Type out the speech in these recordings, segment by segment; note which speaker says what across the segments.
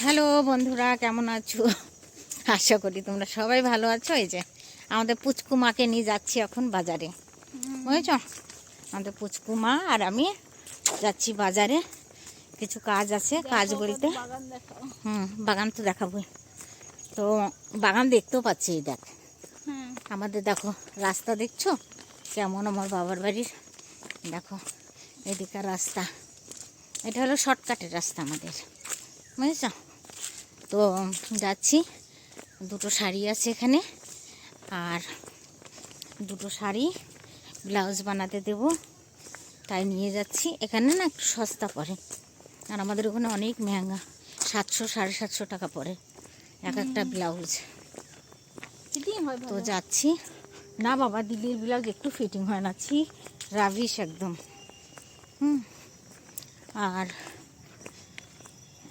Speaker 1: Hello বন্ধুরা কেমন আছো? আশা করি তোমরা সবাই ভালো আছো। এই যে আমাদের পুচকু মাকে নিয়ে যাচ্ছি এখন বাজারে। বুঝেছ? আমাদের পুচকু মা আর আমি যাচ্ছি বাজারে। কিছু কাজ আছে কাজ বলতে হুম বাগান তো দেখাবই। তো বাগান দেখতেও পাচ্ছি এই দেখ। আমাদের দেখো রাস্তা দেখছ? কেমন আমার বাবার বাড়ির। দেখো এদিকার রাস্তা। এটা হলো শর্টকাটের রাস্তা আমাদের। বুঝেছ? তো যাচ্ছি। দুটো শাড়ি আছে এখানে। আর দুটো শাড়ি ব্লাউজ বানাতে দেব। তাই নিয়ে যাচ্ছি। এখানে না একটু সস্তা পড়ে। আর আমাদের ওখানে অনেক মেহাঙ্গা সাতশো সাড়ে সাতশো টাকা পড়ে। এক একটা ব্লাউজ। তো যাচ্ছি। না বাবা দিদির ব্লাউজ একটু ফিটিং হয় না। ছি রাবিশ একদম। হুম। আর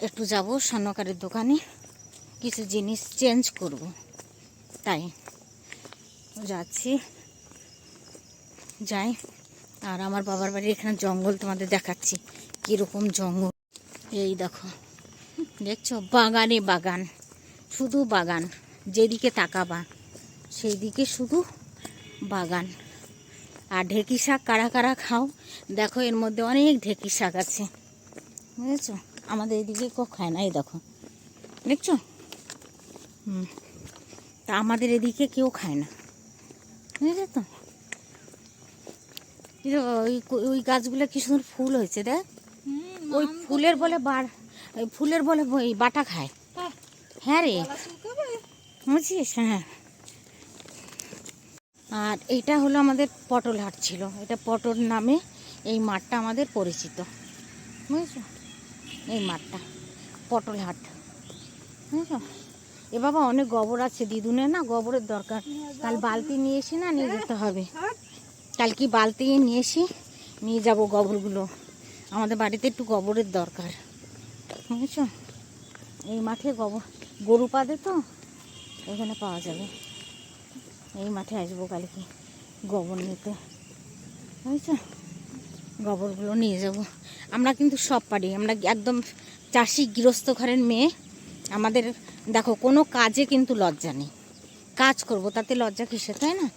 Speaker 1: একটু যাব স্বর্ণকারের দোকানে। কিছু জিনিস চেঞ্জ করব। তাই যাচ্ছি। যাই, আর আমার বাবার বাড়ির এখানে জঙ্গল তোমাদের দেখাচ্ছি। কীরকম জঙ্গল। এই দেখো, দেখছ? বাগানে বাগান। শুধু বাগান। যেদিকে তাকাবা সেই দিকে শুধু বাগান। আর ঢেকি শাক কারা কারা খাও? দেখো, এর মধ্যে অনেক ঢেকি শাক আছে। বুঝেছ? আমাদের এদিকে কেউ খায় না এই দেখো। দেখছ? হুম। তা আমাদের এদিকে কেউ খায় না। বুঝেছ তো? ওই ওই গাছগুলো কি সুন্দর ফুল হয়েছে দেখ। ওই ফুলের বলে বার ফুলের বলে ওই বাটা খায়। হ্যাঁ রে। বুঝছিস হ্যাঁ। আর এইটা হলো আমাদের পটল হাট ছিল। এটা পটল নামে এই মাঠটা আমাদের পরিচিত। বুঝেছ? এই মাঠটা পটল হাট বুঝেছ এ বাবা অনেক গোবর আছে দিদুনে না গোবরের দরকার। কাল বালতি নিয়ে এসি না নিয়ে যেতে হবে। কাল কি বালতি নিয়ে এসি নিয়ে যাব গোবরগুলো। আমাদের বাড়িতে একটু গোবরের দরকার। বুঝেছ? এই মাঠে গোবর, গরু পাদে তো এখানে পাওয়া যাবে। এই মাঠে আসব কালকে গোবর নিতে। বুঝেছ? গোবরগুলো নিয়ে যাব। আমরা কিন্তু সব পারি। আমরা একদম চাষি গৃহস্থ ঘরের মেয়ে। আমাদের, দেখো, কোনো কাজে কিন্তু লজ্জা নেই। কাজ করব, তাতে লজ্জা কিসে তাই না?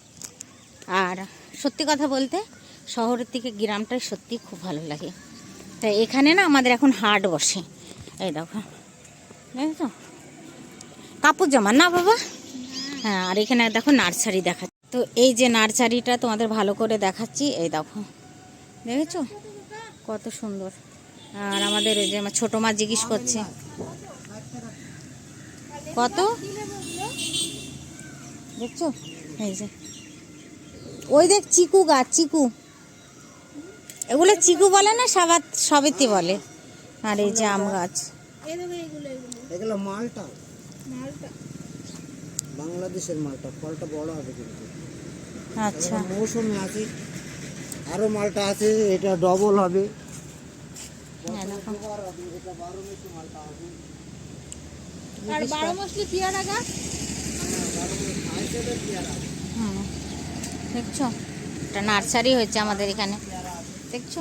Speaker 1: আর সত্যি কথা বলতে, শহরের থেকে গ্রামটাই সত্যি খুব ভালো লাগে। তাই এখানে না আমাদের এখন হাট বসে। এই দেখো, দেখছ? কাপড় জামা, না বাবা? হ্যাঁ আর এখানে দেখো নার্সারি দেখা তো এই যে নার্সারিটা তোমাদের ভালো করে দেখাচ্ছি, এই দেখো। দেখেছ? কত সুন্দর। আর আমাদের ওই যে আমার ছোটো মা জিজ্ঞেস করছে। কত? দেখছ? এই যে। ওই দেখ চিকু গাছ চিকু। এগুলো চিকু বলে না সাবাত সবেতে বলে। আর এই যে আম গাছ।
Speaker 2: এগুলো মালটা। বাংলাদেশের মালটা। ফলটা বড় হবে কিন্তু।
Speaker 1: আচ্ছা।
Speaker 2: মৌসুমে আছে আরও মালটা আছে, এটা ডবল হবে।
Speaker 1: হ্যাঁ।
Speaker 2: এটা
Speaker 3: আর বারো গাছ
Speaker 1: হুম। দেখছ? একটা নার্সারি হয়েছে আমাদের এখানে। দেখছ?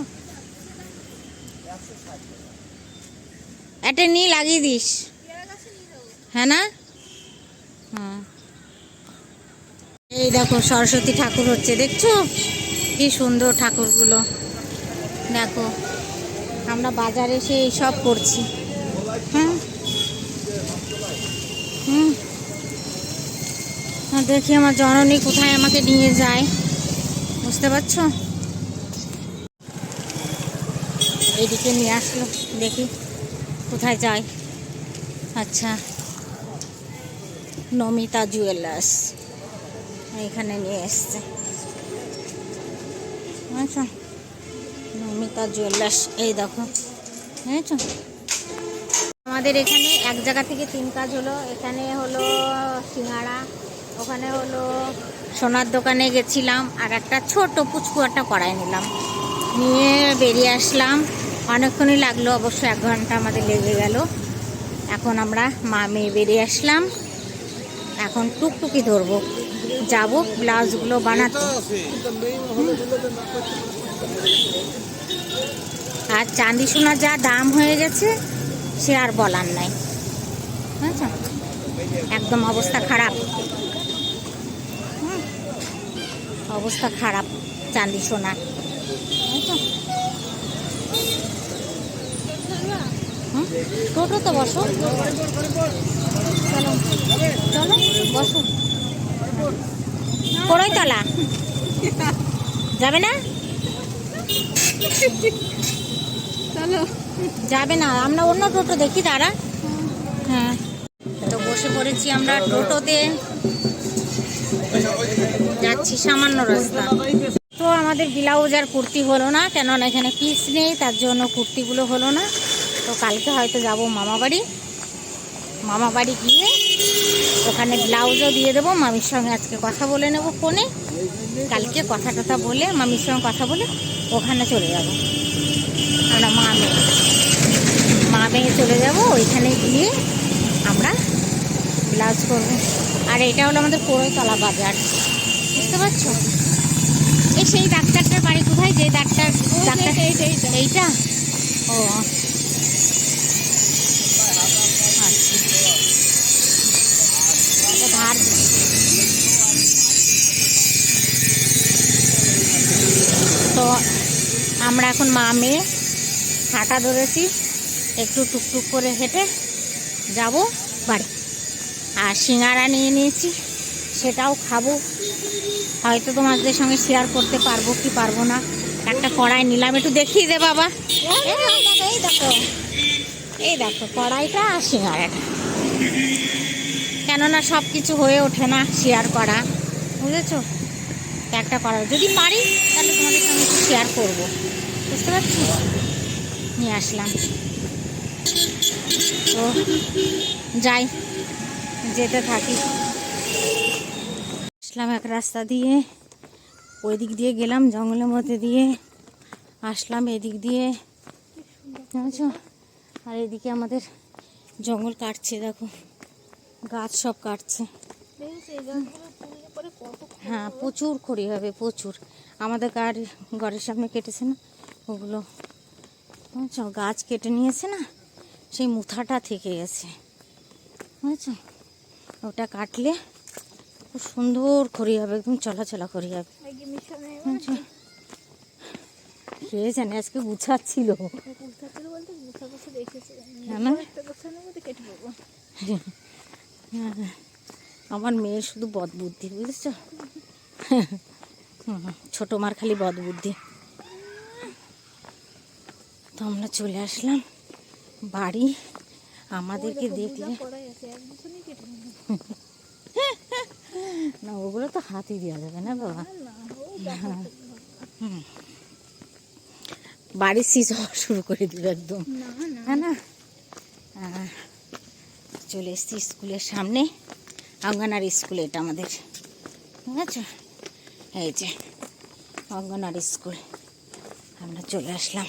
Speaker 1: এটা নিয়ে লাগিয়ে দিস। হ্যাঁ না? হুম। এই দেখো, সরস্বতী ঠাকুর হচ্ছে, দেখছ? কি সুন্দর ঠাকুরগুলো। দেখো, আমরা বাজারে এসে এইসব করছি। হ্যাঁ? হুম? দেখি আমার জননী কোথায় আমাকে নিয়ে যায়। বুঝতে পারছ? এইদিকে নিয়ে আসলো, দেখি কোথায় যায়। আচ্ছা নমিতা জুয়েলার্স এখানে নিয়ে এসছে। আচ্ছা। নমিতা জুয়েলার্স, এই দেখো। বুঝেছ আমাদের এখানে এক জায়গা থেকে তিন কাজ হলো। এখানে হলো সিঙ্গাড়া ওখানে হলো সোনার দোকানে গেছিলাম আর একটা ছোট পুচকু একটা কড়াই নিলাম। নিয়ে বেরিয়ে আসলাম। অনেকক্ষণই লাগল, অবশ্য এক ঘণ্টা আমাদের লেগে গেল। এখন আমরা মা মেয়ে বেরিয়ে আসলাম। এখন টুকটুকি ধরবো। যাব ব্লাউজগুলো বানাতে। আর চাঁদি সোনার যা দাম হয়ে গেছে সে আর বলার নাই। একদম অবস্থা খারাপ। অবস্থা খারাপ চাঁদি হুম, টোটো তো বসো। চলো চলো বসো। কড়ইতলা যাবে না?
Speaker 3: চলো।
Speaker 1: যাবে না আমরা অন্য টোটো দেখি তারা হ্যাঁ। তো বসে পড়েছি আমরা টোটোতে। যাচ্ছি সামান্য রাস্তা। তো আমাদের ব্লাউজ আর কুর্তি হলো না কেননা এখানে পিস নেই তার জন্য কুর্তিগুলো হলো না। তো কালকে হয়তো যাব মামা বাড়ি মামা বাড়ি গিয়ে ওখানে ব্লাউজও দিয়ে দেবো মামির সঙ্গে আজকে কথা বলে নেব ফোনে। কালকে কথা টথা বলে মামির সঙ্গে কথা বলে ওখানে চলে যাব। আমরা মা মেয়ে মা মেয়ে চলে যাব ওইখানে গিয়ে আমরা ব্লাউজ করব। আর এটা হলো আমাদের কোড়ইতলা বাজার বুঝতে পারছ? এই সেই ডাক্তারটার বাড়ি কোথায়? যে ডাক্তার ডাক্তার এইটা? ও আমরা এখন মা মেয়ে হাঁটা ধরেছি। একটু টুকটুক করে হেঁটে যাব বাড়ি। আর সিঙ্গারা নিয়ে নিয়েছি সেটাও খাব। হয়তো তোমাদের সঙ্গে শেয়ার করতে পারব কি পারব না। একটা কড়াই নিলাম একটু দেখিয়ে দে বাবা। এই দেখো, এই দেখো। কড়াইটা আর সিঙ্গারাটা। কেননা সব কিছু হয়ে ওঠে না শেয়ার করা। বুঝেছ? একটা করা যদি পারি, তাহলে তোমাদের সঙ্গে একটু শেয়ার করব। বুঝতে পারছ? নিয়ে আসলাম। তো যাই, যেতে থাকি। আসলাম এক রাস্তা দিয়ে ওই দিক দিয়ে গেলাম, জঙ্গলের মধ্যে দিয়ে। আসলাম এদিক দিয়ে। বুঝেছ আর এদিকে আমাদের জঙ্গল কাটছে, দেখো। গাছ সব কাটছে। হ্যাঁ প্রচুর খড়ি হবে প্রচুর। আমাদের গাড়ি ঘরের সামনে কেটেছে না? ওগুলো বুঝছ? গাছ কেটে নিয়েছে না? সেই মুথাটা থেকে গেছে বুঝছ? ওটা কাটলে খুব সুন্দর খড়ি হবে একদম চলাচলা খড়ি হবে। বুঝছ? কে জানে আজকে গুছাচ্ছিল। হ্যাঁ। আমার মেয়ের শুধু বদ বুদ্ধি বুঝেছ? ছোট মার খালি বদ বুদ্ধি তো আমরা চলে আসলাম বাড়ি। আমাদেরকে দেখলে না ওগুলো তো হাতই দেওয়া যাবে না বাবা। বাড়ির শীষ হওয়া শুরু করে দিল একদম। হ্যাঁ না? চলে এসেছি স্কুলের সামনে। অঙ্গনারী স্কুল এটা আমাদের। ঠিক আছে? এই যে অঙ্গনারী স্কুল। আমরা চলে আসলাম।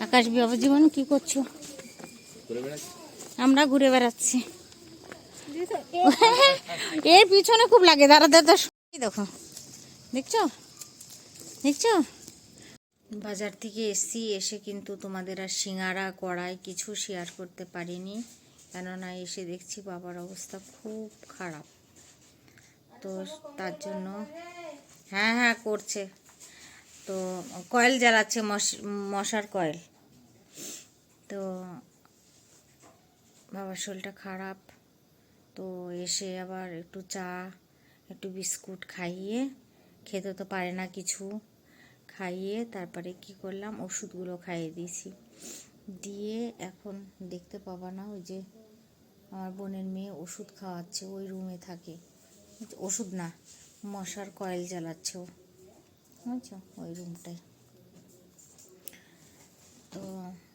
Speaker 1: আকাশ বাবা জীবন কি করছ? আমরা ঘুরে বেড়াচ্ছি? এর পিছনে খুব লাগে দাঁড়া দাঁড়া দেখো। দেখছ? দেখছ? বাজার থেকে এসছি এসে কিন্তু তোমাদের আর সিঙ্গারা কড়াই কিছু শেয়ার করতে পারিনি। কেননা এসে দেখছি বাবার অবস্থা খুব খারাপ। তো তার জন্য হ্যাঁ হ্যাঁ করছে। তো কয়েল জ্বালাচ্ছে, মশ- মশার কয়েল। তো বাবার শরীরটা খারাপ। তো এসে আবার একটু চা, একটু বিস্কুট খাইয়ে, খেতে তো পারে না কিছু, খাইয়ে তারপরে কি করলাম, ওষুধগুলো খাইয়ে দিয়েছি। দিয়ে এখন দেখতে পাবা না ওই যে আমার বোনের মেয়ে ওষুধ খাওয়াচ্ছে, ওই রুমে থাকে। ওষুধ না, মশার কয়েল জ্বালাচ্ছে ও। বুঝছ? ওই রুমটায় তো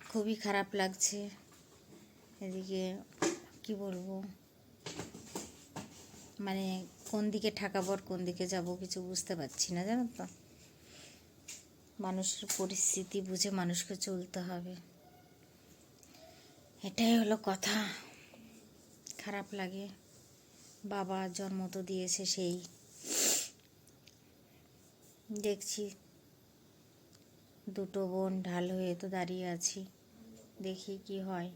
Speaker 1: খুবই খারাপ লাগছে। এদিকে কি বলব? মানে কোন দিকে ঠাকাবো আর কোন দিকে যাব কিছু বুঝতে পারছি না, জানো তো? মানুষের পরিস্থিতি বুঝে মানুষকে চলতে হবে। এটাই হলো কথা। খারাপ লাগে। বাবা জন্ম তো দিয়েছে সেই। দেখছি দুটো বোন ঢাল হয়ে তো দাঁড়িয়ে আছি। দেখি কি হয়।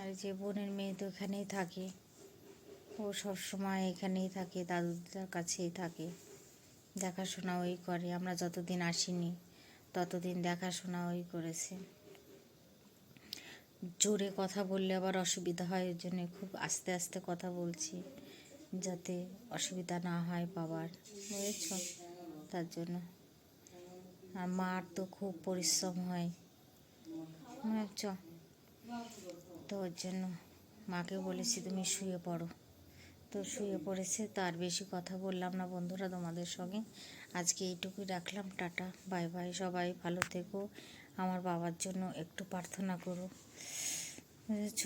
Speaker 1: আর যে বোনের মেয়ে তো এখানেই থাকে। ও সব সময় এখানেই থাকে, দাদুদার কাছেই থাকে। দেখাশোনা ওই করে, আমরা যতদিন আসিনি, ততদিন দেখাশোনা ওই করেছে। জোরে কথা বললে আবার অসুবিধা হয়, ওই জন্য খুব আস্তে আস্তে কথা বলছি যাতে অসুবিধা না হয় বাবার, বুঝেছ? তার জন্য। আর মার তো খুব পরিশ্রম হয়, বুঝেছ? তো ওর জন্য মাকে বলেছি তুমি শুয়ে পড়ো। তো শুয়ে পড়েছে তো আর বেশি কথা বললাম না বন্ধুরা তোমাদের সঙ্গে। আজকে এইটুকুই রাখলাম, টাটা, বাই বাই, সবাই ভালো থেকো। আমার বাবার জন্য একটু প্রার্থনা করো। বুঝেছ?